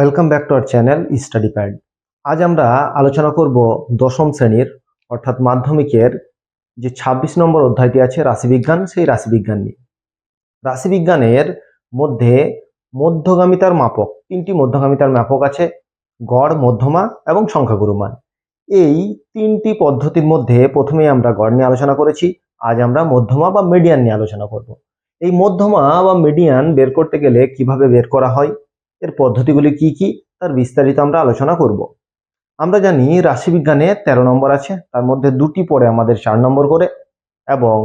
Welcome back to our channel study pad আজ আমরা আলোচনা করব দশম শ্রেণির, অর্থাৎ মাধ্যমিকের যে ২৬ নম্বর অধ্যায়টি আছে রাশিবিজ্ঞান, সেই রাশিবিজ্ঞান নিয়ে। রাশিবিজ্ঞানের মধ্যে মধ্যগামিতার মাপক, তিনটি মধ্যগামিতার মাপক আছে, গড়, মধ্যমা এবং সংখ্যাগুরু মান। এই তিনটি পদ্ধতির মধ্যে প্রথমেই আমরা গড় নিয়ে আলোচনা করেছি, আজ আমরা মধ্যমা বা মিডিয়ান নিয়ে আলোচনা করব। এই মধ্যমা বা মিডিয়ান বের করতে গেলে কীভাবে বের করা হয়? এর পদ্ধতিগুলি কি কি, তার বিস্তারিত আমরা আলোচনা করব। আমরা জানি রাশিবিজ্ঞানে তেরো নম্বর আছে, তার মধ্যে দুটি পড়ে আমাদের চার নম্বর করে এবং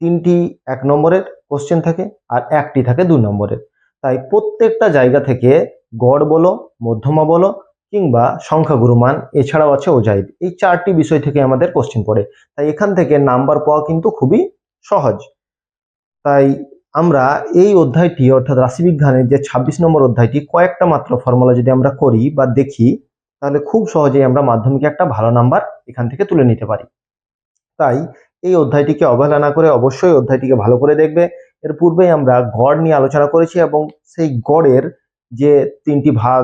তিনটি এক নম্বরের কোশ্চেন থাকে আর একটি থাকে দুই নম্বরের। তাই প্রত্যেকটা জায়গা থেকে গড় বলো, মধ্যমা বলো কিংবা সংখ্যাগুরু মান, এছাড়াও আছে ওজাইব। এই চারটি বিষয় থেকে আমাদের কোশ্চেন পড়ে। তাই এখান থেকে নাম্বার পাওয়া কিন্তু খুবই সহজ। তাই আমরা এই অধ্যায়টি, অর্থাৎ রাশিবিজ্ঞানের যে ২৬ নম্বর অধ্যায়টি, কয়েকটা মাত্র ফর্মুলা যদি আমরা করি বা দেখি, তাহলে খুব সহজেই আমরা মাধ্যমিকে একটা ভালো নাম্বার এখান থেকে তুলে নিতে পারি। তাই এই অধ্যায়টিকে অবহেলা না করে অবশ্যই অধ্যায়টিকে ভালো করে দেখবে। এর পূর্বেই আমরা গড় নিয়ে আলোচনা করেছি এবং সেই গড়ের যে তিনটি ভাগ,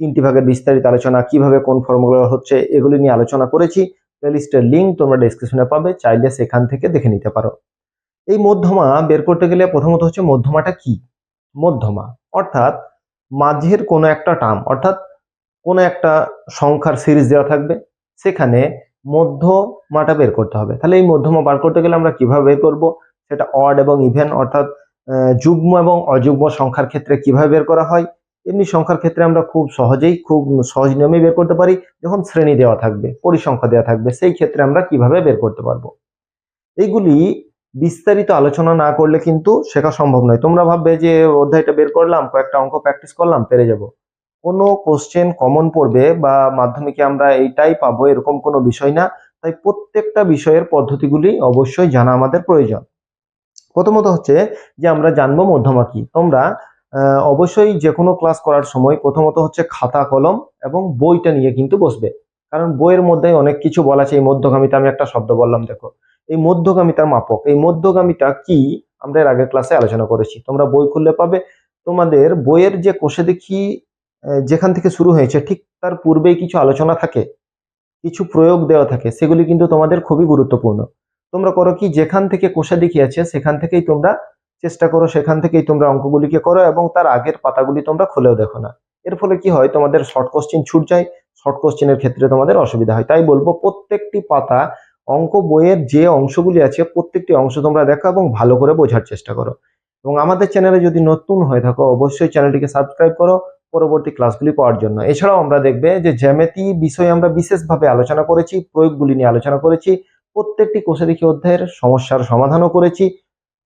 তিনটি ভাগের বিস্তারিত আলোচনা, কীভাবে কোন ফর্মুলা হচ্ছে, এগুলি নিয়ে আলোচনা করেছি। প্লেলিস্টের লিঙ্ক তোমরা ডিসক্রিপশনে পাবে, চাইলে সেখান থেকে দেখে নিতে পারো। এই মধ্যমা বের করতে গেলে প্রথমত হচ্ছে মধ্যমাটা কি? মধ্যমা। অর্থাৎ মাঝের কোনো একটা টার্ম, অর্থাৎ কোনো একটা সংখ্যার সিরিজ দেওয়া থাকবে, সেখানে মধ্যমাটা বের করতে হবে। তাহলে এই মধ্যমা বার করতে গেলে আমরা কীভাবে বের করব? সেটা অড এবং ইভেন, অর্থাৎ যুগ্ম এবং অযুগ্ম সংখ্যার ক্ষেত্রে কীভাবে বের করা হয়? এমনি সংখ্যার ক্ষেত্রে আমরা খুব সহজেই, খুব সহজ নিয়মে বের করতে পারি। যখন শ্রেণি দেওয়া থাকবে, পরিসংখ্যা দেওয়া থাকবে, সেই ক্ষেত্রে আমরা কীভাবে বের করতে পারব? এইগুলি বিস্তারিত আলোচনা না করলে কিন্তু শেখা সম্ভব নয়। তোমরা ভাববে যে অধ্যায়টা বের করলাম, কয়েকটা অঙ্ক প্র্যাকটিস করলাম, পেরে যাব। কোনো কোশ্চেন কমন পড়বে বা মাধ্যমিকে আমরা এইটাই পাবো, এরকম কোনো বিষয় না। তাই প্রত্যেকটা বিষয়ের পদ্ধতিগুলি অবশ্যই জানা আমাদের প্রয়োজন। প্রথমত হচ্ছে যে আমরা জানব মধ্যমা কি। তোমরা অবশ্যই যে কোনো ক্লাস করার সময় প্রথমত হচ্ছে খাতা, কলম এবং বইটা নিয়ে কিন্তু বসবে। কারণ বইয়ের মধ্যে অনেক কিছু বলা আছে। এই মধ্যগামিতা আমি একটা শব্দ বললাম, দেখো। এই মধ্যগামিতার মাপক। এই মধ্যগামিতা কি? আমরা এর আগের ক্লাসে আলোচনা করেছি। তোমরা বই খুললে পাবে। তোমাদের বইয়ের যে কোষে দেখি যেখান থেকে শুরু হয়েছে, ঠিক তার পূর্বেই কিছু আলোচনা থাকে, কিছু প্রয়োগ দেওয়া থাকে, সেগুলি কিন্তু তোমাদের খুবই গুরুত্বপূর্ণ। তোমরা করো কি, যেখান থেকে কোষে দেখি আছে, সেখান থেকেই তোমরা চেষ্টা করো, সেখান থেকেই তোমরা অঙ্কগুলিকে করো এবং তার আগের পাতাগুলি তোমরা খুলেও দেখো না। এর ফলে কি হয়, তোমাদের শর্ট কোশ্চিন ছুট যায় শর্ট কোশ্চিনের ক্ষেত্রে তোমাদের অসুবিধা হয়। তাই বলব, প্রত্যেকটি পাতা অঙ্ক বইয়ের যে অংশগুলি আছে প্রত্যেকটি অংশ তোমরা দেখো এবং ভালো করে বোঝার চেষ্টা করো। এবং আমাদের চ্যানেলে যদি নতুন হয়ে থাকো, অবশ্যই চ্যানেলটিকে সাবস্ক্রাইব করো পরবর্তী ক্লাসগুলি পাওয়ার জন্য। এছাড়াও আমরা দেখবে যে জ্যামিতি বিষয়ে আমরা বিশেষভাবে আলোচনা করেছি, প্রয়োগগুলি নিয়ে আলোচনা করেছি, প্রত্যেকটি কোষে দেখি অধ্যায়ের সমস্যার সমাধানও করেছি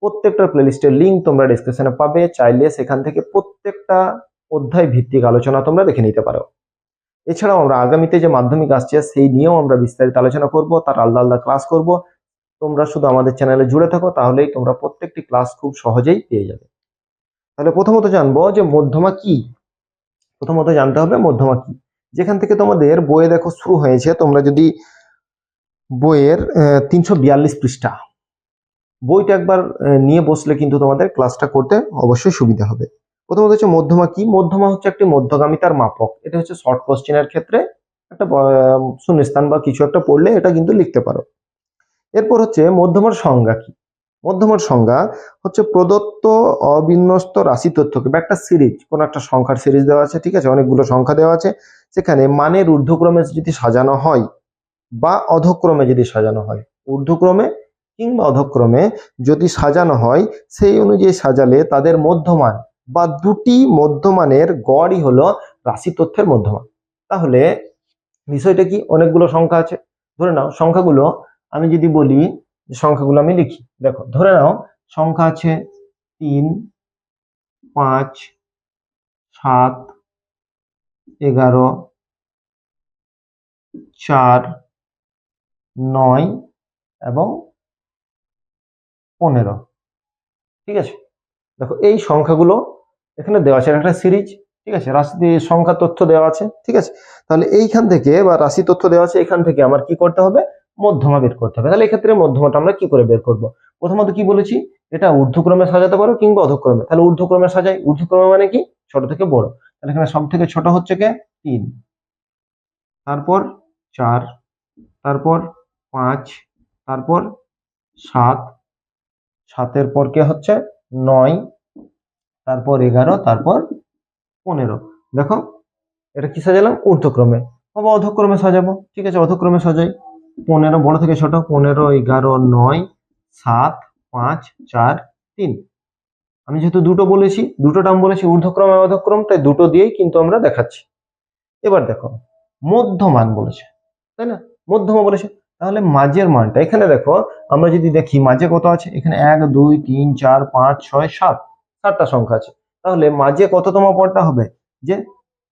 প্রত্যেকটা প্লেলিস্টের লিঙ্ক তোমরা ডিসক্রিপশনে পাবে, চাইলে সেখান থেকে প্রত্যেকটা অধ্যায় ভিত্তিক আলোচনা তোমরা দেখে নিতে পারো। এছাড়াও আমরা আগামীতে যে মাধ্যমিক আসছে সেই নিয়েও আমরা বিস্তারিত আলোচনা করব, তার আলাদা আলাদা ক্লাস করব। তোমরা শুধু আমাদের চ্যানেলে জুড়ে থাকো, তাহলেই তোমরা প্রত্যেকটি ক্লাস খুব সহজেই পেয়ে যাবে। তাহলে প্রথমত জানব যে মধ্যমা কি? প্রথমত জানতে হবে মধ্যমা কি? যেখান থেকে তোমাদের বইয়ে দেখো শুরু হয়েছে, তোমরা যদি বইয়ের তিনশো বিয়াল্লিশ পৃষ্ঠা, বইটা একবার নিয়ে বসলে কিন্তু তোমাদের ক্লাসটা করতে অবশ্যই সুবিধা হবে। প্রথমত হচ্ছে মধ্যমা কি? মধ্যমা হচ্ছে একটি মধ্যগামিতার মাপক। এটা হচ্ছে শর্ট কোশ্চেনের ক্ষেত্রে একটা শূন্যস্থান বা কিছু একটা পড়লে এটা কিন্তু লিখতে পারো। এরপর হচ্ছে মধ্যমার সংজ্ঞা কি? মধ্যমার সংজ্ঞা হচ্ছে প্রদত্ত অবিন্যস্ত রাশি তথ্যকে বা একটা সিরিজ, কোন একটা সংখ্যার সিরিজ দেওয়া আছে, ঠিক আছে? অনেকগুলো সংখ্যা দেওয়া আছে। সেখানে মানের ঊর্ধ্বক্রমে যদি সাজানো হয় বা অধক্রমে যদি সাজানো হয়, ঊর্ধ্বক্রমে কিংবা অধক্রমে যদি সাজানো হয়, সেই অনুযায়ী সাজালে তাদের মধ্যমান বা দুটি মধ্যমানের গড়ই হলো রাশি তথ্যের মধ্যমান। তাহলে বিষয়টা কি? অনেকগুলো সংখ্যা আছে। ধরে নাও, সংখ্যাগুলো আমি যদি বলি সংখ্যাগুলো আমি লিখি। দেখো, ধরে নাও, সংখ্যা আছে তিন, পাঁচ, সাত, এগারো, চার, নয় এবং পনেরো। ঠিক আছে? দেখো, এই সংখ্যাগুলো এখানে দেওয়া আছে একটা সিরিজ, ঠিক আছে? রাশি সংখ্যা তথ্য দেওয়া আছে, ঠিক আছে? তাহলে এইখান থেকে, বা রাশি তথ্য দেওয়া আছে, এখান থেকে আমার কি করতে হবে? মধ্যমা বের করতে হবে। তাহলে এক্ষেত্রে মধ্যমাটা আমরা কি করে বের করব? প্রথমত কি বলেছি? এটা ঊর্ধ্বক্রমে সাজাতে পারো কিংবা অধক্রমে। তাহলে ঊর্ধ্বক্রমে সাজাই, ঊর্ধ্বক্রমে মানে কি? ছোট থেকে বড়। তাহলে এখানে সব থেকে ছোট হচ্ছে কে? তিন। তারপর চার, তারপর পাঁচ, তারপর সাত। সাতের পর কে হচ্ছে? নয়, তারপর এগারো, তারপর পনেরো। দেখো, এটা কি সাজালাম? ঊর্ধ্বক্রমে। বাবা অধক্রমে সাজাবো। ঠিক আছে, অধক্রমে সাজাই। পনেরো, বড় থেকে ছোট। পনেরো, এগারো, নয়, সাত, পাঁচ, চার, তিন। আমি যেহেতু দুটো বলেছি, দুটো টার্ম বলেছি, ঊর্ধ্বক্রম অধক্রম, তাই দুটো দিয়েই কিন্তু আমরা দেখাচ্ছি। এবার দেখো, মধ্যমান বলেছে, তাই না? মধ্যমা বলেছে। তাহলে মাঝের মানটা, এখানে দেখো, আমরা যদি দেখি মাঝে কত আছে? এখানে এক, দুই, তিন, চার, পাঁচ, ছয়, সাত, সাতটা সংখ্যা আছে। তাহলে মাঝে কততম পদটা হবে? যে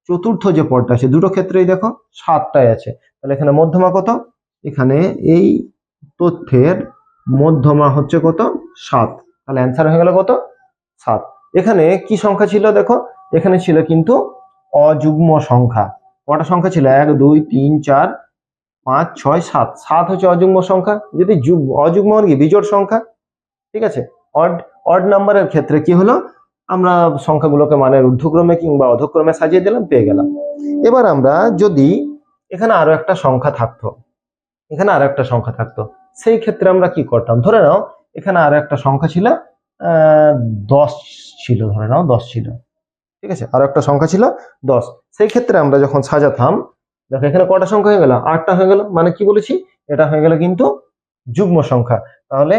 চতুর্থ যে পদটা আছে, দুটো ক্ষেত্রেই দেখো সাতটাই আছে। তাহলে এখানে মধ্যমা কত? এখানে এই তথ্যের মধ্যমা হচ্ছে কত? সাত। তাহলে অ্যান্সার হয়ে গেল কত? সাত। এখানে কি সংখ্যা ছিল দেখো? এখানে ছিল কিন্তু অযুগ্ম সংখ্যা। কটা সংখ্যা ছিল? এক, দুই, তিন, চার পাঁচ, ছয়, সাত। সাত হচ্ছে অযুগ্ম সংখ্যা। যদি যুগ, অযুগ্ম মানে কি? বিজোড় সংখ্যা। ঠিক আছে? অড অড নাম্বারের ক্ষেত্রে কি হলো? আমরা সংখ্যাগুলোকে মানের ঊর্ধ্বক্রমে কিংবা অধক্রমে সাজিয়ে দিলাম, পেয়ে গেলাম। এবার আমরা যদি এখানে আরও একটা সংখ্যা থাকতো, এখানে আরও একটা সংখ্যা থাকতো, সেই ক্ষেত্রে আমরা কি করতাম? ধরে নাও, এখানে আরও একটা সংখ্যা ছিল দশ ছিল, ধরে নাও, দশ ছিল। ঠিক আছে? আরও একটা সংখ্যা ছিল, দশ। সেই ক্ষেত্রে আমরা যখন সাজাতাম দেখো, এখানে কটা সংখ্যা হয়ে গেল? আটটা হয়ে গেল। মানে কি বলেছি? এটা হয়ে গেল কিন্তু যুগ্ম সংখ্যা। তাহলে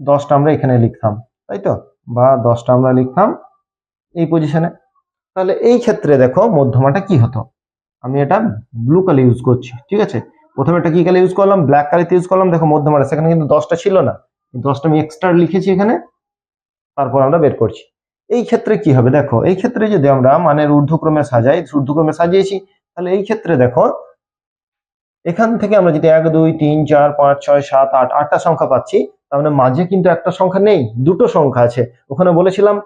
দশটা আমরা এখানে লিখতাম, তাই তো? বা দশটা আমরা লিখতাম এই পজিশনে তাহলে এই ক্ষেত্রে দেখো মধ্যমাটা কি হতো? আমি এটা ব্লু কালার ইউজ করছি, ঠিক আছে? প্রথমে এটা কি কালার ইউজ করলাম? ব্ল্যাক কালিতে ইউজ করলাম। দেখো মধ্যমাটা সেখানে কিন্তু দশটা ছিল না। দশটা আমি এক্সট্রা লিখেছি এখানে। তারপর আমরা বের করছি। এই ক্ষেত্রে কি হবে? দেখো, এই ক্ষেত্রে যদি আমরা মানের ঊর্ধ্বক্রমে সাজাই, ঊর্ধ্বক্রমে সাজিয়েছি তাহলে এই ক্ষেত্রে দেখো, এখান থেকে আমরা যদি এক, দুই, তিন, চার, পাঁচ, ছয়, সাত, আট, আটটা সংখ্যা পাচ্ছি, তার মানে মাঝে কিন্তু একটা সংখ্যা নেই, দুটো সংখ্যা আছে। ওখানে বলেছিলাম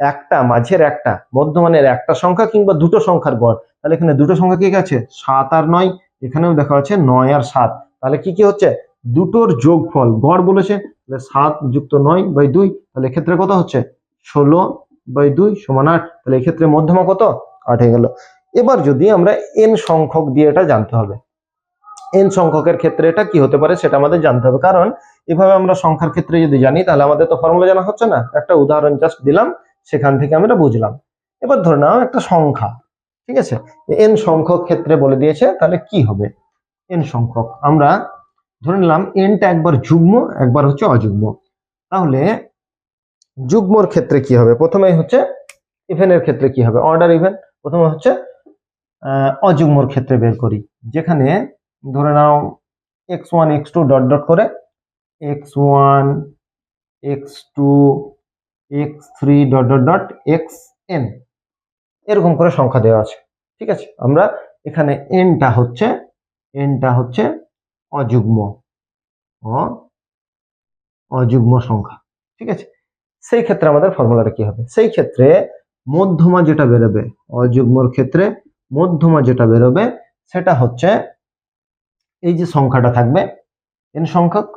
একটা, মাঝের একটা মধ্যমানের একটা সংখ্যা কিংবা দুটো সংখ্যার গড়। তাহলে এখানে দুটো সংখ্যা কি আছে? সাত আর নয়, এখানেও দেখা হচ্ছে নয় আর সাত। তাহলে কি কি হচ্ছে? দুটোর যোগফল, গড় বলেছে, তাহলে সাত যুক্ত নয় বাই দুই, তাহলে এক্ষেত্রে কত হচ্ছে? ষোলো বাই দুই সমান আট। তাহলে এক্ষেত্রে মধ্যমা কত? আট হয়ে গেল। এবার যদি আমরা এন সংখ্যক দিয়ে এটা জানতে হবে এন সংখ্যকের ক্ষেত্রে এটা কি হতে পারে সেটা আমাদের জানতে হবে। কারণ এভাবে আমরা সংখ্যার ক্ষেত্রে যদি জানি, তাহলে আমাদের তো ফর্মুলা জানা হচ্ছে না। একটা উদাহরণ জাস্ট দিলাম, সেখান থেকে আমরা বুঝলাম। এবার ধরে নাও একটা সংখ্যা, ঠিক আছে? এন সংখ্যক ক্ষেত্রে বলে দিয়েছে, তাহলে কি হবে? এন সংখ্যক, আমরা ধরে নিলাম এনটা একবার যুগ্ম, একবার হচ্ছে অযুগ্ম। তাহলে যুগ্মর ক্ষেত্রে কি হবে? প্রথমেই হচ্ছে ইভেনের ক্ষেত্রে কি হবে? অর্ডার ইভেন প্রথমে হচ্ছে অযুগ্মর ক্ষেত্রে বের করি। যেখানে ধরে নাও X one X two dot dot করে X one X two X three dot dot dot X N এরকম করে সংখ্যা দেওয়া আছে। ঠিক আছে? আমরা এখানে এনটা হচ্ছে এনটা হচ্ছে অযুগ্ম অযুগ্ম সংখ্যা। ঠিক আছে? সেই ক্ষেত্রে আমাদের ফর্মুলাটা কি হবে? সেই ক্ষেত্রে মধ্যমা যেটা বেরোবে, অযুগ্মর ক্ষেত্রে মধ্যমা যেটা বেরোবে, সেটা হচ্ছে এই যে সংখ্যাটা থাকবে, এন সংখ্যক,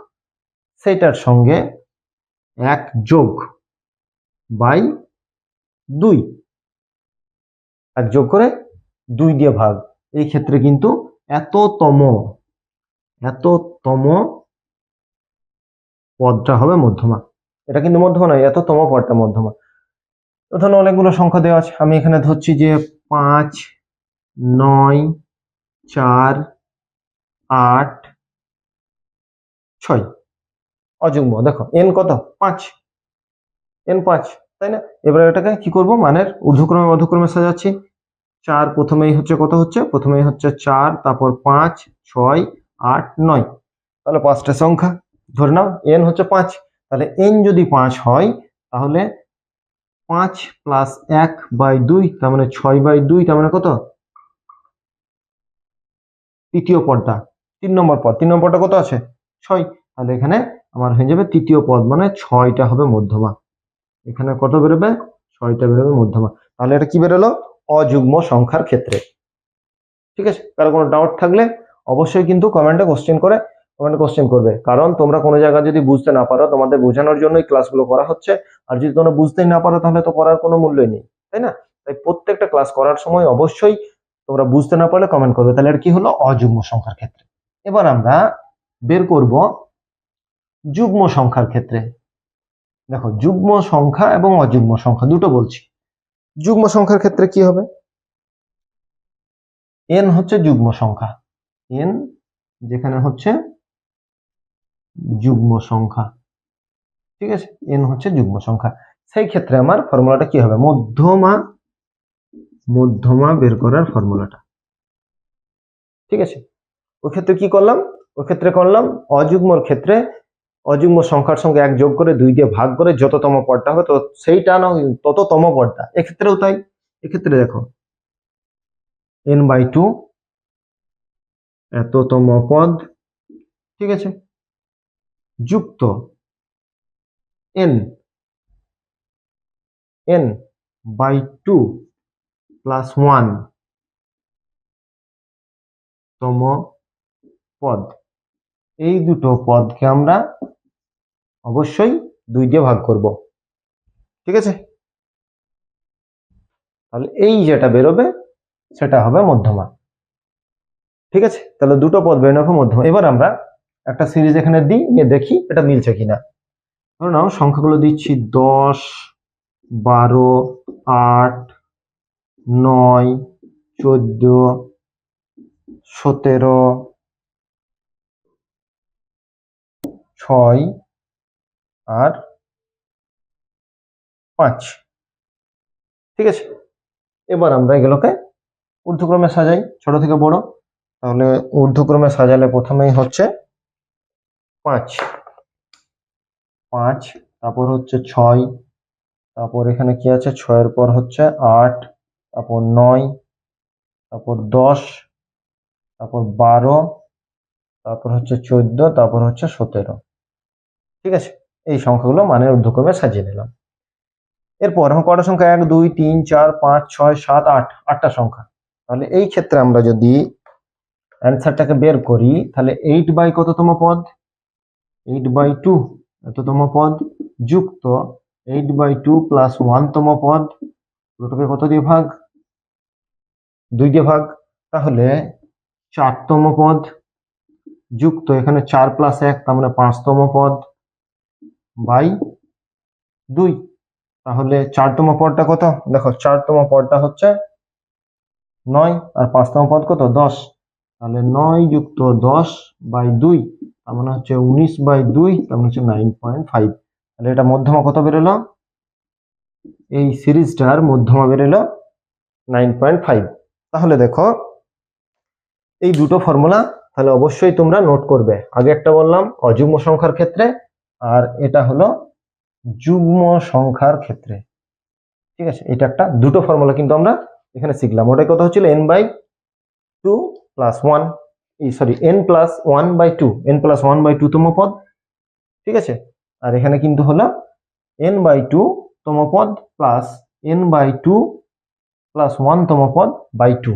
সেইটার সঙ্গে এক যোগ বাই দুই। এক যোগ করে দুই দিয়ে ভাগ। এই ক্ষেত্রে কিন্তু এততম এততম পদটা হবে মধ্যমা। এটা কিন্তু মধ্যমা নয়, এততম পদটা মধ্যমা। ওখানে অনেকগুলো সংখ্যা দেওয়া আছে। আমি এখানে ধরছি যে পাঁচ নয়, চার, আট, ছয়। অযুগ্ম। দেখো এন কত? পাঁচ। এন পাঁচ, তাই না? এবারে এটাকে কি করব? মানের ঊর্ধ্বক্রমে মধ্যক্রমে সাজাচ্ছি। চার প্রথমেই হচ্ছে কত হচ্ছে? প্রথমেই হচ্ছে চার, তারপর পাঁচ, ছয়, আট, নয়। তাহলে পাঁচটা সংখ্যা, ধরে নাও এন হচ্ছে পাঁচ। তাহলে এন যদি পাঁচ হয়, তাহলে পাঁচ প্লাস এক বাই দুই, তার মানে ছয় বাই দুই, তার মানে কত? তৃতীয় পদটা। তিন নম্বর পদ। তিন নম্বরটা কত আছে? ছয়। তাহলে এখানে আমার হয়ে যাবে তৃতীয় পদ মানে ছয়টা হবে মধ্যমা। এখানে কত বেরোবে? ছয়টা বেরোবে মধ্যমা। তাহলে এটা কি বেরোলো? অযুগ্ম সংখ্যার ক্ষেত্রে। ঠিক আছে? কারও কোনো ডাউট থাকলে অবশ্যই কিন্তু কমেন্টে কোশ্চেন করে কমেন্টে কোশ্চেন করবে। কারণ তোমরা কোনো জায়গায় যদি বুঝতে না পারো, তোমাদের বোঝানোর জন্যই ক্লাসগুলো করা হচ্ছে। আর যদি তোমরা বুঝতেই না পারো, তাহলে তো করার কোনো মূল্যই নেই। তাই না? তাই প্রত্যেকটা ক্লাস করার সময় অবশ্যই তোমরা বুঝতে না পারলে কমেন্ট করবে। তাহলে এটা কি হলো? অযুগ্ম সংখ্যার ক্ষেত্রে। এবার আমরা বের করব যুগ্ম সংখ্যার ক্ষেত্রে। দেখো, যুগ্ম সংখ্যা এবং অযুগ্ম সংখ্যা দুটো বলছি। যুগ্ম সংখ্যার ক্ষেত্রে কি হবে? এন হচ্ছে যুগ্ম সংখ্যা। এন যেখানে হচ্ছে যুগ্ম সংখ্যা। ঠিক আছে? এন হচ্ছে যুগ্ম সংখ্যা। সেই ক্ষেত্রে আমার ফর্মুলাটা কি হবে? মধ্যমা মধ্যমা বের করার ফর্মুলাটা। ঠিক আছে? ওই ক্ষেত্রে কি করলাম? ওই ক্ষেত্রে করলাম অযুগ্মর ক্ষেত্রে অযুগ্ম সংখ্যার সঙ্গে এক যোগ করে দুই দিয়ে ভাগ করে যততম পদটা হবে, তো সেইটা না তততম পদটা। এক্ষেত্রেও তাই। এক্ষেত্রে দেখো এন বাই টু এততম পদ, ঠিক আছে? যুক্ত N N by two plus one তম পদ। এই দুটো পদকে আমরা অবশ্যই দুই দিয়ে ভাগ করব। ঠিক আছে? তাহলে এই যেটা বেরোবে, সেটা হবে মধ্যমা ঠিক আছে? তাহলে দুটো পদ বেরোনো হবে মধ্যমা এবার আমরা একটা সিরিজ এখানে দিই নিয়ে দেখি এটা মিলছে কিনা। ধরো নাও, সংখ্যাগুলো দিচ্ছি, দশ, বারো, আট নয়, চোদ্দ, সতেরো, ছয় আর পাঁচ। ঠিক আছে? এবার আমরা এগুলোকে ঊর্ধ্বক্রমে সাজাই, ছোট থেকে বড়। তাহলে ঊর্ধ্বক্রমে সাজালে প্রথমেই হচ্ছে পাঁচ। পাঁচ, তারপর হচ্ছে ছয়, তারপর এখানে কি আছে? ছয়ের পর হচ্ছে আট তারপর নয়, তারপর দশ, তারপর বারো, তারপর হচ্ছে চোদ্দ, তারপর হচ্ছে সতেরো। ঠিক আছে? এই সংখ্যাগুলো মানের ঊর্ধ্বক্রমে সাজিয়ে নিলাম। এরপর এখন কটা সংখ্যা? এক, দুই, তিন, চার, পাঁচ, ছয়, সাত, আট, আটটা সংখ্যা। তাহলে এই ক্ষেত্রে আমরা যদি অ্যান্সারটাকে বের করি, তাহলে এইট বাই কততম পদ? এইট বাই টু এততম পদ যুক্ত। এইট বাই টু প্লাস ওয়ানতম পদ। দুটোকে কত দিয়ে ভাগ? দুই দিয়ে ভাগ, তাহলে চারতম পদ যুক্ত, এখানে চার প্লাস এক, তার মানে পাঁচতম পদ বাই দুই। তাহলে চারতম পদটা কত? দেখো, চারতম পদটা হচ্ছে নয়, আর পাঁচতম পদ কত? দশ। তাহলে নয় যুক্ত দশ বাই দুই, তার মানে হচ্ছে উনিশ বাই দুই, তার মানে হচ্ছে নাইন পয়েন্ট ফাইভ তাহলে এটা মধ্যমা কত বেরোলো? এই সিরিজটার মধ্যমা বেরোলো নাইন পয়েন্ট ফাইভ তাহলে দেখো, এই দুটো ফর্মুলা তাহলে অবশ্যই তোমরা নোট করবে। আগে একটা বললাম, অযুগ্ম সংখ্যার ক্ষেত্রে, আর এটা হলো যুগ্ম সংখ্যার ক্ষেত্রে। ঠিক আছে? এটা একটা দুটো ফর্মুলা কিন্তু আমরা এখানে শিখলাম। ওটাই কথা হচ্ছিল N by two plus one এই sorry N plus one by two N plus one by two তম পদ। ঠিক আছে? আর এখানে কিন্তু হলো এন বাই টু তম পদ plus N by two plus one তম পদ বাই টু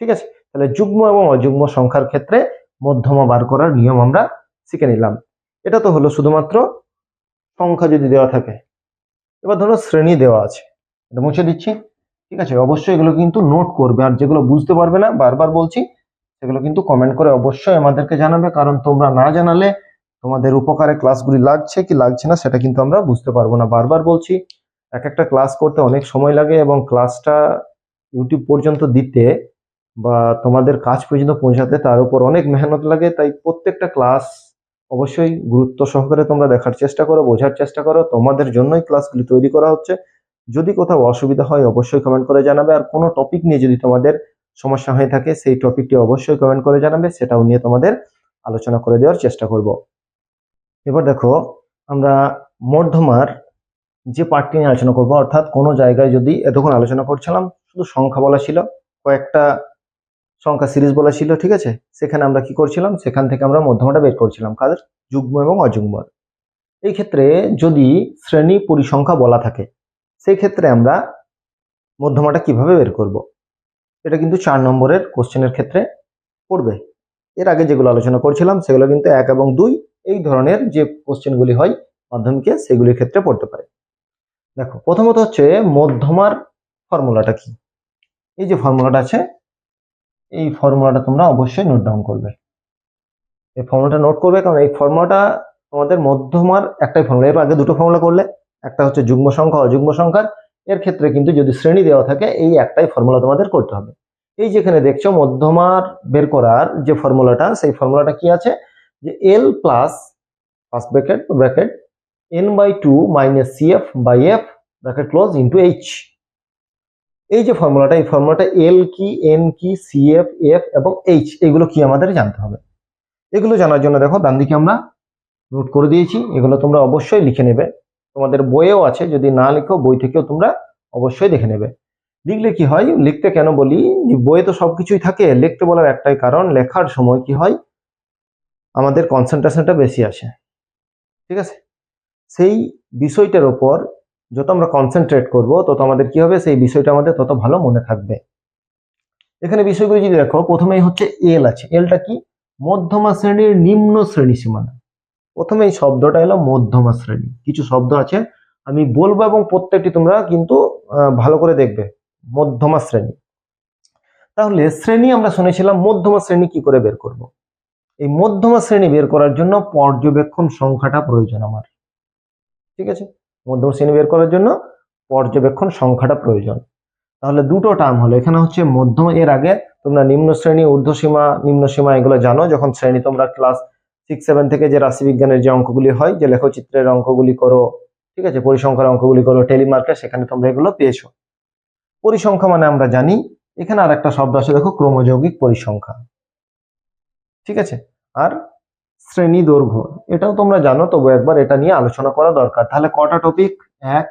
ঠিক আছে? তাহলে যুগ্ম এবং অযুগ্ম সংখ্যার ক্ষেত্রে মধ্যমা বার করার নিয়ম আমরা শিখে নিলাম। এটা তো হলো শুধুমাত্র সংখ্যা যদি দেওয়া থাকে। এবার ধরো শ্রেণি দেওয়া আছে। এটা মুছে দিচ্ছি। ঠিক আছে? অবশ্যই এগুলো কিন্তু নোট করবে। আর যেগুলো বুঝতে পারবে না, বারবার বলছি, সেগুলো কিন্তু কমেন্ট করে অবশ্যই আমাদেরকে জানাবে। কারণ তোমরা না জানালে তোমাদের উপকারে ক্লাসগুলি লাগছে কি লাগছে না, সেটা কিন্তু আমরা বুঝতে পারব না। বারবার বলছি এক একটা ক্লাস করতে অনেক সময় লাগে এবং ক্লাসটা ইউটিউব পর্যন্ত দিতে বা তোমাদের কাজ পর্যন্ত পৌঁছাতে তার উপর অনেক মেহনত লাগে, তাই প্রত্যেকটা ক্লাস অবশ্যই গুরুত্ব সহকারে তোমরা দেখার চেষ্টা করো, বোঝার চেষ্টা করো, তোমাদের জন্যই ক্লাসগুলি তৈরি করা হচ্ছে। যদি কোথাও অসুবিধা হয় অবশ্যই কমেন্ট করে জানাবে, আর কোনো টপিক নিয়ে যদি তোমাদের সমস্যা হয়ে থাকে, সেই টপিকটি অবশ্যই কমেন্ট করে জানাবে, সেটাও নিয়ে তোমাদের আলোচনা করে দেওয়ার চেষ্টা করব। এবার দেখো, আমরা মধ্যমার যে পার্টটি নিয়ে আলোচনা করব, অর্থাৎ কোনো জায়গায় যদি এতক্ষণ আলোচনা করছিলাম, শুধু সংখ্যা বলা ছিল, কয়েকটা সংখ্যা সিরিজ বলা ছিল, ঠিক আছে? সেখানে আমরা কি করছিলাম? সেখান থেকে আমরা মধ্যমাটা বের করছিলাম। কাদের? যুগ্ম এবং অযুগ্ম। এই ক্ষেত্রে যদি শ্রেণি পরিসংখ্যা বলা থাকে, সেই ক্ষেত্রে আমরা মধ্যমাটা কীভাবে বের করব? এটা কিন্তু চার নম্বরের কোশ্চেনের ক্ষেত্রে পড়বে। এর আগে যেগুলো আলোচনা করছিলাম, সেগুলো কিন্তু এক এবং দুই, এই ধরনের যে কোশ্চেনগুলি হয় মাধ্যমিকে, সেগুলির ক্ষেত্রে পড়তে পারে। দেখো, প্রথমত হচ্ছে মধ্যমার ফর্মুলাটা কি? এই যে ফর্মুলাটা আছে, এই ফর্মুলাটা তোমরা অবশ্যই নোট ডাউন করবে। এই ফর্মুলাটা নোট করবে কারণ এই ফর্মুলাটা তোমাদের মধ্যমার একটাই ফর্মুলা। এর আগে দুটো ফর্মুলা করলে, একটা হচ্ছে যুগ্ম সংখ্যা অযুগ্ম সংখ্যার। এর ক্ষেত্রে কিন্তু যদি শ্রেণি দেওয়া থাকে, এই একটাই ফর্মুলা তোমাদের করতে হবে। এই যেখানে দেখছ মধ্যমার বের করার যে ফর্মুলাটা, সেই ফর্মুলাটা কি আছে? যে L plus first bracket bracket N by two C F by F bracket close into H এই যে ফর্মুলাটা এই ফর্মুলাটা এল কি এন কি সি এফ এফ এবং এইচ এগুলো কি আমাদের জানতে হবে। এগুলো জানার জন্য দেখো, ডান দিকে আমরা নোট করে দিয়েছি। এগুলো তোমরা অবশ্যই লিখে নেবে। তোমাদের বইয়েও আছে, যদি না লিখো, বই থেকেও তোমরা অবশ্যই দেখে নেবে। লিখলে কি হয়? লিখতে কেন বলি? যে বইয়ে তো সব কিছুই থাকে। লিখতে বলার একটাই কারণ, লেখার সময় কি হয়? আমাদের কনসেন্ট্রেশনটা বেশি আসে। ঠিক আছে? সেই বিষয়টার ওপর যত আমরা কনসেন্ট্রেট করব, তত আমাদের কি হবে? সেই বিষয়টা আমাদের তত ভালো মনে থাকবে। এখানে বিষয়গুলো যদি দেখো, প্রথমেই হচ্ছে এল আছে। এলটা কি? মধ্যমা শ্রেণির নিম্ন শ্রেণি সীমানা। প্রথমে এই শব্দটা এলো মধ্যমা শ্রেণি। কিছু শব্দ আছে, আমি বলব এবং প্রত্যেকটি তোমরা কিন্তু ভালো করে দেখবে। মধ্যমা শ্রেণি। তাহলে শ্রেণি আমরা শুনেছিলাম, মধ্যমা শ্রেণি কি করে বের করব? এই মধ্যমা শ্রেণি বের করার জন্য পর্যবেক্ষণ সংখ্যাটা প্রয়োজন আমার। ঠিক আছে? মধ্যম শ্রেণি বের করার জন্য পর্যবেক্ষণ সংখ্যাটা প্রয়োজন। তাহলে দুটো টার্ম হলো। এখানে হচ্ছে মধ্যম, এর আগে তোমরা নিম্ন শ্রেণি, ঊর্ধ্বসীমা, নিম্ন সীমা এগুলো জানো। যখন শ্রেণি তোমরা ক্লাস সিক্স সেভেন থেকে যে রাশিবিজ্ঞানের যে অঙ্কগুলি হয়, যে লেখচিত্রের অঙ্কগুলি করো, ঠিক আছে? পরিসংখ্যার অঙ্কগুলি করো টেলিমার্কে সেখানে তোমরা এগুলো পেয়েছ। পরিসংখ্যা মানে আমরা জানি, এখানে আর একটা শব্দ আছে, দেখো, ক্রমযৌগিক পরিসংখ্যা। ঠিক আছে? আর শ্রেণি দৈর্ঘ্য। এটাও তোমরা জানো, তবু একবার এটা নিয়ে আলোচনা করা দরকার। তাহলে কটা টপিক এক,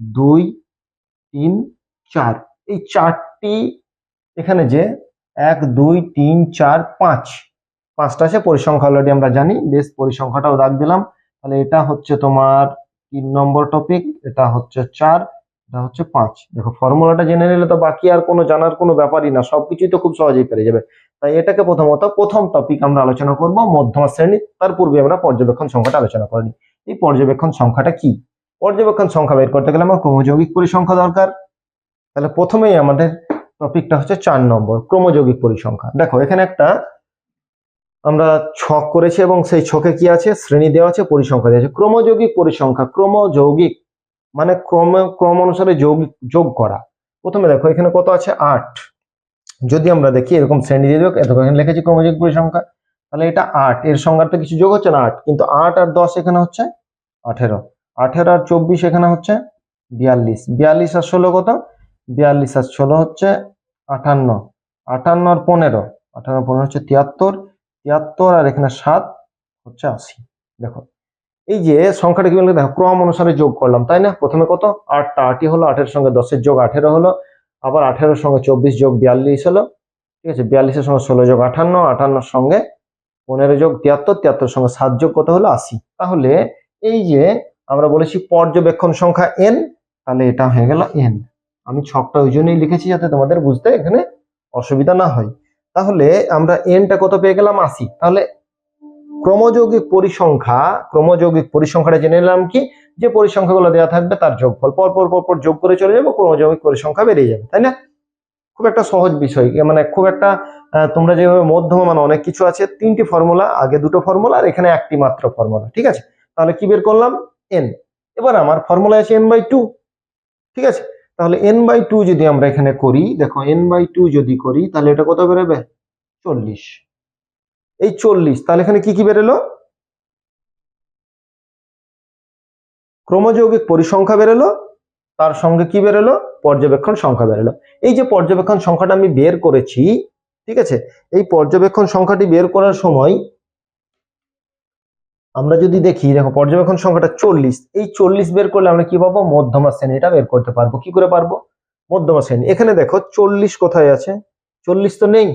দুই, তিন, চার। এই চারটি এখানে যে? এক, দুই, তিন, চার, পাঁচ। পাঁচটা আছে, পরিসংখ্যা অলরেডি আমরা জানি। বেশ, পরিসংখ্যাটাও দাগ দিলাম। তাহলে এটা হচ্ছে তোমার তিন নম্বর টপিক এটা হচ্ছে চার। এটা হচ্ছে পাঁচ। দেখো ফর্মুলাটা জেনে নিলে তো বাকি আর কোনো জানার কোনো ব্যাপারই না, সবকিছুই তো খুব সহজেই পেরে যাবে। তাই এটাকে প্রথমত প্রথম টপিক আমরা আলোচনা করব, মধ্যমা শ্রেণি, তার পূর্বে আমরা পর্যবেক্ষণ সংখ্যাটা আলোচনা করি এই পর্যবেক্ষণ সংখ্যাটা কি? পর্যবেক্ষণ সংখ্যা বের করতে গেলে আমার ক্রমযৌগিক পরিসংখ্যা দরকার। তাহলে প্রথমেই আমাদের টপিকটা হচ্ছে চার নম্বর, ক্রমযৌগিক পরিসংখ্যা। দেখো, এখানে একটা আমরা ছক করেছি এবং সেই ছকে কি আছে? শ্রেণি দেওয়া আছে, পরিসংখ্যা দেওয়া আছে। ক্রমযৌগিক পরিসংখ্যা, ক্রমযৌগিক মানে ক্রম ক্রম অনুসারে যোগ যোগ করা। প্রথমে দেখো, এখানে কত আছে? আট। যদি আমরা দেখি, এরকম শ্রেণি দিয়ে দেবো এত এখানে লিখেছি ক্রমযুগ পরিসংখ্যা। তাহলে এটা আট। এর সংখ্যার তো কিছু যোগ হচ্ছে না, আট। কিন্তু আট আর দশ এখানে হচ্ছে আঠেরো। আঠেরো আর চব্বিশ এখানে হচ্ছে বিয়াল্লিশ। বিয়াল্লিশ আর ষোলো কত? বিয়াল্লিশ আর ষোলো হচ্ছে আটান্ন। আটান্ন আর পনেরো। আটান্ন আর পনেরো হচ্ছে তিয়াত্তর। তিয়াত্তর আর এখানে সাত হচ্ছে আশি। দেখো এই যে সংখ্যাটা কি বলতে দেখো, ক্রম অনুসারে যোগ করলাম, তাই না? প্রথমে কত? আটটা, আটই হলো, আটের সঙ্গে দশের যোগ আঠেরো হলো, আবার আঠেরোর সঙ্গে চব্বিশ যোগ বিয়াল্লিশ হলো, ঠিক আছে? বিয়াল্লিশের সঙ্গে ষোলো যোগ আঠান্ন আটান্নর সঙ্গে পনেরো যোগ তিয়াত্তর তিয়াত্তর সঙ্গে সাত যোগ কত হলো? আশি। তাহলে এই যে আমরা বলেছি পর্যবেক্ষণ সংখ্যা এন তাহলে এটা হয়ে গেল এন আমি ছকটা ওই জন্যই লিখেছি যাতে তোমাদের বুঝতে এখানে অসুবিধা না হয়। তাহলে আমরা এনটা কত পেয়ে গেলাম? আশি। তাহলে ক্রমযৌগিক পরিসংখ্যা, ক্রমযৌগিক পরিসংখ্যাটা জেনে নিলাম কি? যে পরিসংখ্যাগুলো দেওয়া থাকবে তার যোগফল। পর পর পর পর যোগ করে চলে যাব, ক্রমযৌগিক পরিসংখ্যা বেরিয়ে যাবে, তাই না? খুব একটা সহজ বিষয় মানে খুব একটা তোমরা যেভাবে মধ্যম মানে অনেক কিছু আছে, তিনটি ফর্মুলা, আগে দুটো ফর্মুলা, আর এখানে একটি মাত্র ফর্মুলা, ঠিক আছে? তাহলে কি বের করলাম? এন এবার আমার ফর্মুলা আছে এন বাই টু ঠিক আছে? তাহলে এন বাই টু যদি আমরা এখানে করি, দেখো এন বাই টু যদি করি, তাহলে এটা কত বেরোবে? চল্লিশ। এই চল্লিশ, তাহলে এখানে কি কি বেরোলো? ক্রমযৌগিক পরিসংখ্যা বেরোলো, তার সঙ্গে কি বেরোলো? পর্যবেক্ষণ সংখ্যা বেরোলো। এই যে পর্যবেক্ষণ সংখ্যাটা আমি বের করেছি, ঠিক আছে? এই পর্যবেক্ষণ সংখ্যাটি বের করার সময় আমরা যদি দেখি, দেখো পর্যবেক্ষণ সংখ্যাটা চল্লিশ, এই চল্লিশ বের করলে আমরা কি পাবো? মধ্যমা শ্রেণি, এটা বের করতে পারব। কি করে পারব? মধ্যমা শ্রেণি। এখানে দেখো চল্লিশ কোথায় আছে? চল্লিশ তো নেই।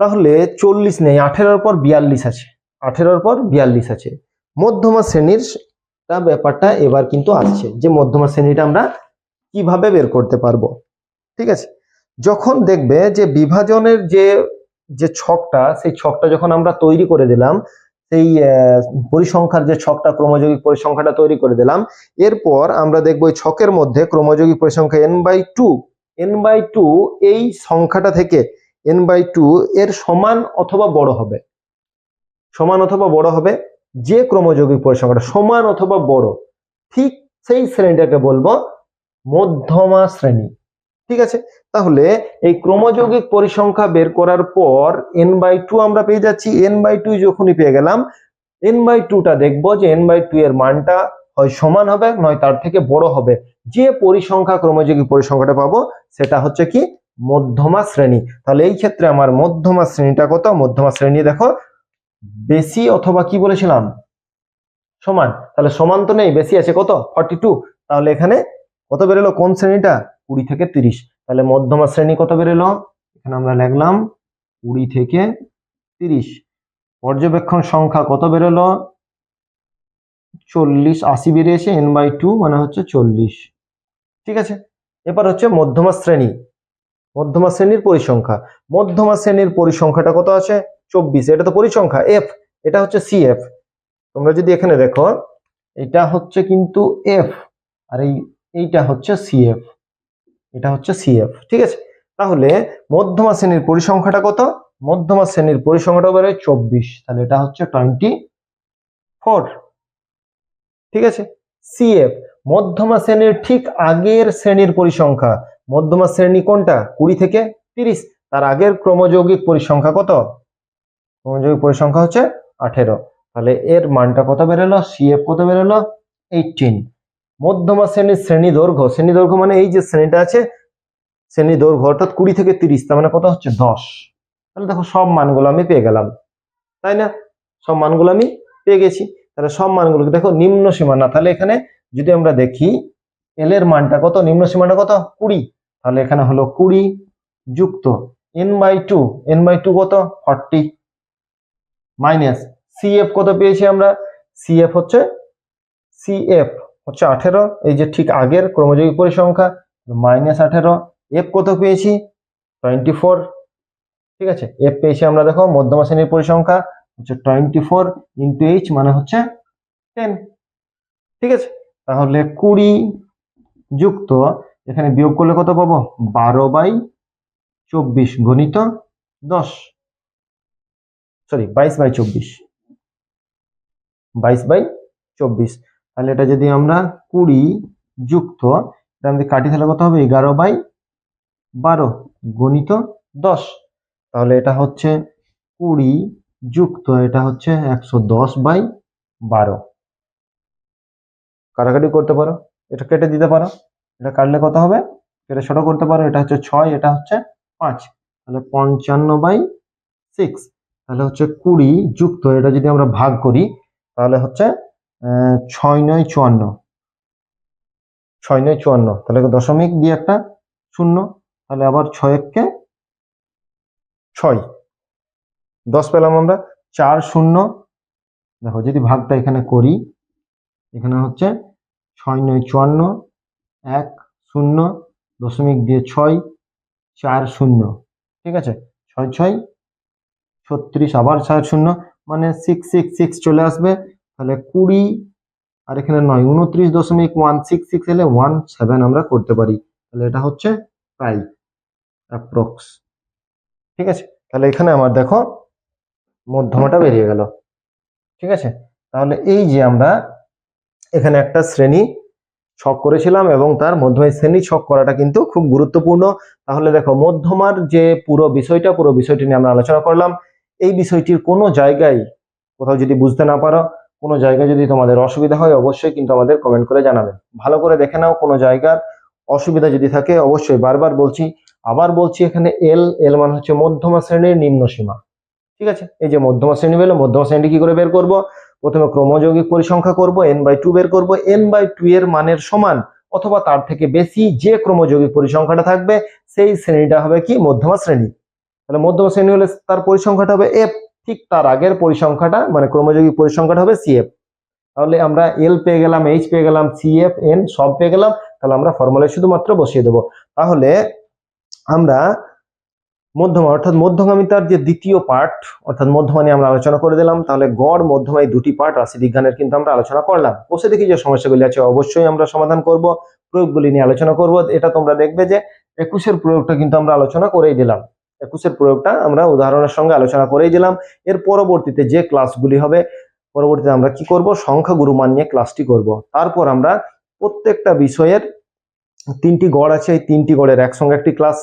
তাহলে চল্লিশ নেই, আঠেরোর পর বিয়াল্লিশ আছে। আঠেরোর পর বিয়াল্লিশ আছে। মধ্যমা শ্রেণির ব্যাপারটা এবার কিন্তু আসছে যে মধ্যমা শ্রেণীটা আমরা কীভাবে বের করতে পারব। ঠিক আছে? যখন দেখবে যে বিভাজনের যে যে ছকটা, সেই ছকটা যখন আমরা তৈরি করে দিলাম, সেই পরিসংখ্যার যে ছকটা ক্রমযৌগিক পরিসংখ্যাটা তৈরি করে দিলাম, এরপর আমরা দেখব এই ছকের মধ্যে ক্রমযৌগিক পরিসংখ্যা N by two N by two এই সংখ্যাটা থেকে এন বাই টু এর সমান অথবা বড় হবে। সমান অথবা বড় হবে যে ক্রমযৌগিক পরিসংখ্যাটা সমান অথবা বড়, ঠিক সেই শ্রেণীটাকে বলব মধ্যমা শ্রেণি। ঠিক আছে? তাহলে এই ক্রমযৌগিক পরিসংখ্যা বের করার পর এন বাই টু আমরা পেয়ে যাচ্ছি। এন বাই টু যখনই পেয়ে গেলাম এন বাই টুটা দেখব যে এন বাই টু এর মানটা হয় সমান হবে, নয় তার থেকে বড় হবে। যে পরিসংখ্যা, ক্রমযৌগিক পরিসংখ্যাটা পাবো, সেটা হচ্ছে কি? মধ্যমা শ্রেণি। তাহলে এই ক্ষেত্রে আমার মধ্যমা শ্রেণীটা কত? মধ্যমা শ্রেণি দেখো, বেশি অথবা কি বলেছিলাম? সমান। তাহলে সমান তো নেই, বেশি আছে কত? ফর্টি টু তাহলে এখানে কত বেরোলো? কোন শ্রেণীটা? কুড়ি থেকে তিরিশ। তাহলে মধ্যমা শ্রেণি কত বেরোলো? এখানে আমরা লিখলাম কুড়ি থেকে তিরিশ। পর্যবেক্ষণ সংখ্যা কত বেরোলো? চল্লিশ, আশি বেরিয়েছে এন বাই টু মানে হচ্ছে চল্লিশ। ঠিক আছে? এবার হচ্ছে মধ্যমা শ্রেণি। মধ্যমা শ্রেণির পরিসংখ্যা। মধ্যমা শ্রেণির পরিসংখ্যাটা কত আছে? চব্বিশ। এটা তো পরিসংখ্যা। এফ এটা হচ্ছে সি এফ তোমরা যদি এখানে দেখো, এটা হচ্ছে কিন্তু এফ আর এই, এইটা হচ্ছে সিএফ এটা হচ্ছে সিএফ ঠিক আছে? তাহলে মধ্যমা শ্রেণির পরিসংখ্যাটা কত? মধ্যমা শ্রেণির পরিসংখ্যাটা বেরোয় চব্বিশ। তাহলে এটা হচ্ছে টোয়েন্টি ফোর ঠিক আছে? সিএফ মধ্যমা শ্রেণির ঠিক আগের শ্রেণির পরিসংখ্যা। মধ্যমা শ্রেণি কোনটা? কুড়ি থেকে তিরিশ। তার আগের ক্রমযৌগিক পরিসংখ্যা কত? ক্রমযৌগিক পরিসংখ্যা হচ্ছে আঠেরো। তাহলে এর মানটা কত বেরোলো? সিএফ কত বেরোলো? এইটিন মধ্যমা শ্রেণির শ্রেণি দৈর্ঘ্য। শ্রেণি দৈর্ঘ্য মানে এই যে শ্রেণীটা আছে, শ্রেণি দৈর্ঘ্য অর্থাৎ কুড়ি থেকে তিরিশ, তার মানে কত হচ্ছে? দশ। তাহলে দেখো সব মানগুলো আমি পেয়ে গেলাম। তাই না? সব মানগুলো আমি পেয়ে গেছি। তাহলে সব মানগুলোকে দেখো নিম্ন সীমানা তাহলে এখানে যদি আমরা দেখি এল এর মানটা কত? নিম্ন সীমানা কত? কুড়ি। তাহলে এখানে হলো কুড়ি যুক্ত N by two N by two কত? ফর্টি মাইনাস সিএফ কত পেয়েছি আমরা? সিএফ হচ্ছে সিএফ হচ্ছে আঠেরো। এই যে ঠিক আগের ক্রমযোগী পরিসংখ্যা মাইনাস আঠেরো। এফ কত পেয়েছি? টোয়েন্টি ফোর ঠিক আছে এফ পেয়েছি আমরা দেখো, মধ্যমা শ্রেণির পরিসংখ্যা, হচ্ছে টোয়েন্টি ফোর ইন্টু এইচ মানে হচ্ছে টেন ঠিক আছে, তাহলে কুড়ি যুক্ত এখানে বিয়োগ করলে কত পাবো? বারো বাই চব্বিশ গণিত দশ। সরি বাইশ বাই চব্বিশ। বাইশ বাই চব্বিশ। তাহলে এটা যদি আমরা কুড়ি যুক্ত, এটা আমাদের কাটি তাহলে কত হবে? এগারো বাই বারো গণিত দশ। তাহলে এটা হচ্ছে কুড়ি যুক্ত, এটা হচ্ছে একশো দশ বাই বারো। কাটাকাটি করতে পারো? এটা কেটে দিতে পারো? এটা কাটলে কত হবে? এটা ছোট করতে পারো, এটা হচ্ছে ছয়, এটা হচ্ছে পাঁচ। তাহলে পঞ্চান্ন বাই সিক্স। তাহলে হচ্ছে কুড়ি যুক্ত, এটা যদি আমরা ভাগ করি, তাহলে হচ্ছে ছয় নয় চুয়ান্ন। ছয় নয় চুয়ান্ন, তাহলে দশমিক দিয়ে একটা শূন্য, তাহলে আবার ছয় ছয়। দশ পেলাম আমরা চার শূন্য। দেখো, যদি ভাগটা এখানে করি, এখানে হচ্ছে ছয় নয় চুয়ান্ন এক শূন্য দশমিক দিয়ে ছয়, চার শূন্য। ঠিক আছে? ছয় ছয়, ছত্রিশ, আবার চার শূন্য মানে সিক্স সিক্স সিক্স চলে আসবে। তাহলে কুড়ি, আর এখানে নয়, উনত্রিশ দশমিক ওয়ান সিক্স সিক্স এলে ওয়ান সেভেন আমরা করতে পারি। তাহলে এটা হচ্ছে প্রায় অ্যাপ্রক্স ঠিক আছে? তাহলে এখানে আমার দেখো মধ্যমাটা বেরিয়ে গেল। ঠিক আছে? তাহলে এই যে আমরা এখানে একটা শ্রেণি ছক করেছিলাম এবং তার মধ্যমায় শ্রেণি ছক করাটা কিন্তু খুব গুরুত্বপূর্ণ। তাহলে দেখো, মধ্যমার যে পুরো বিষয়টা, পুরো বিষয়টি নিয়ে আমরা আলোচনা করলাম। এই বিষয়টির কোনো জায়গায় কোথাও যদি বুঝতে না পারো, কোনো জায়গায় যদি তোমাদের অসুবিধা হয়, অবশ্যই কিন্তু আমাদের কমেন্ট করে জানাবে। ভালো করে দেখে নাও কোনো জায়গার অসুবিধা যদি থাকে, অবশ্যই বারবার বলছি, আবার বলছি এখানে এল এল মানে হচ্ছে মধ্যমা শ্রেণির নিম্ন সীমা। ঠিক আছে? এই যে মধ্যমা শ্রেণি বেরো মধ্যমা শ্রেণি কি করে বের করব? প্রথমে ক্রমযৌগিক পরিসংখ্যা করব এন বাই টু বের করব এন বাই টু এর মানের সমান অথবা তার থেকে বেশি যে ক্রমযৌগিক পরিসংখ্যাটা থাকবে, সেই শ্রেণীটা হবে কি মধ্যমা শ্রেণি। তাহলে মধ্যমা শ্রেণি হলে তার পরিসংখ্যাটা হবে এফ ঠিক তার আগের পরিসংখ্যাটা মানে ক্রমযৌগিক পরিসংখ্যাটা হবে সিএফ তাহলে আমরা এল পেয়ে গেলাম এইচ পেয়ে গেলাম সিএফ এন সব পেয়ে গেলাম, তাহলে আমরা ফর্মুলায় শুধুমাত্র বসিয়ে দেবো। তাহলে আমরা মধ্যমা, অর্থাৎ মধ্যগামিতার যে দ্বিতীয় পার্ট অর্থাৎ মধ্যমা নিয়ে আমরা আলোচনা করে দিলাম, তাহলে গড়, মধ্যমা এই দুটি পার্ট রাশি বিজ্ঞানের কিন্তু আমরা আলোচনা করলাম। বসে দেখি যে সমস্যাগুলি আছে, অবশ্যই আমরা সমাধান করব, প্রয়োগগুলি নিয়ে আলোচনা করব। এটা তোমরা দেখবে যে একুশের প্রয়োগটা কিন্তু আমরা আলোচনা করেই দিলাম। একুশের প্রয়োগটা আমরা উদাহরণের সঙ্গে আলোচনা করেই দিলাম। এর পরবর্তীতে যে ক্লাসগুলি হবে, পরবর্তীতে আমরা কি করব? সংখ্যা গুরুমান নিয়ে ক্লাসটি করব। তারপর আমরা প্রত্যেকটা বিষয়ের তিনটি গড় আছে, এই তিনটি গড়ের একসঙ্গে একটি ক্লাস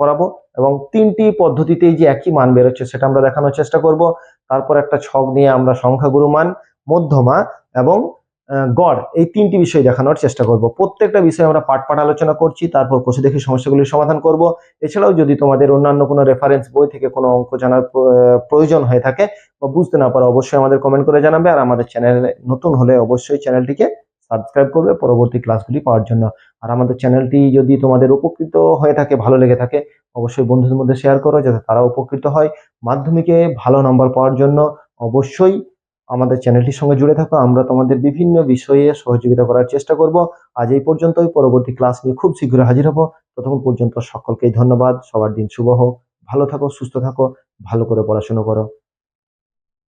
করাবো এবং তিনটি পদ্ধতিতেই যে একই মান বেরোচ্ছে সেটা আমরা দেখানোর চেষ্টা করব। তারপর একটা ছক নিয়ে আমরা সংখ্যাগুরু মান, মধ্যমা এবং গড় এই তিনটি বিষয় দেখানোর চেষ্টা করব। প্রত্যেকটা বিষয়ে আমরা পাঠ পাট আলোচনা করছি, তারপর কষে দেখে সমস্যাগুলির সমাধান করব। এছাড়াও যদি তোমাদের অন্যান্য কোনো রেফারেন্স বই থেকে কোনো অঙ্ক জানার প্রয়োজন হয়ে থাকে বা বুঝতে না পারো, অবশ্যই আমাদের কমেন্ট করে জানাবে। আর আমাদের চ্যানেলে নতুন হলে অবশ্যই চ্যানেলটিকে সাবস্ক্রাইব করবে পরবর্তী ক্লাসগুলি পাওয়ার জন্য। আর আমাদের চ্যানেলটি যদি তোমাদের উপকৃত হয়ে থাকে, ভালো লেগে থাকে, অবশ্যই বন্ধুদের মধ্যে শেয়ার করো যাতে তারা উপকৃত হয়। মাধ্যমিকে ভালো নম্বর পাওয়ার জন্য অবশ্যই আমাদের চ্যানেলটির সঙ্গে জুড়ে থাকো। আমরা তোমাদের বিভিন্ন বিষয়ে সহযোগিতা করার চেষ্টা করব। আজ এই পর্যন্তই। পরবর্তী ক্লাস নিয়ে খুব শীঘ্রই হাজির হব। ততক্ষণ পর্যন্ত সকলকেই ধন্যবাদ। সবার দিন শুভ হোক। ভালো থাকো, সুস্থ থাকো। ভালো করে পড়াশোনা করো।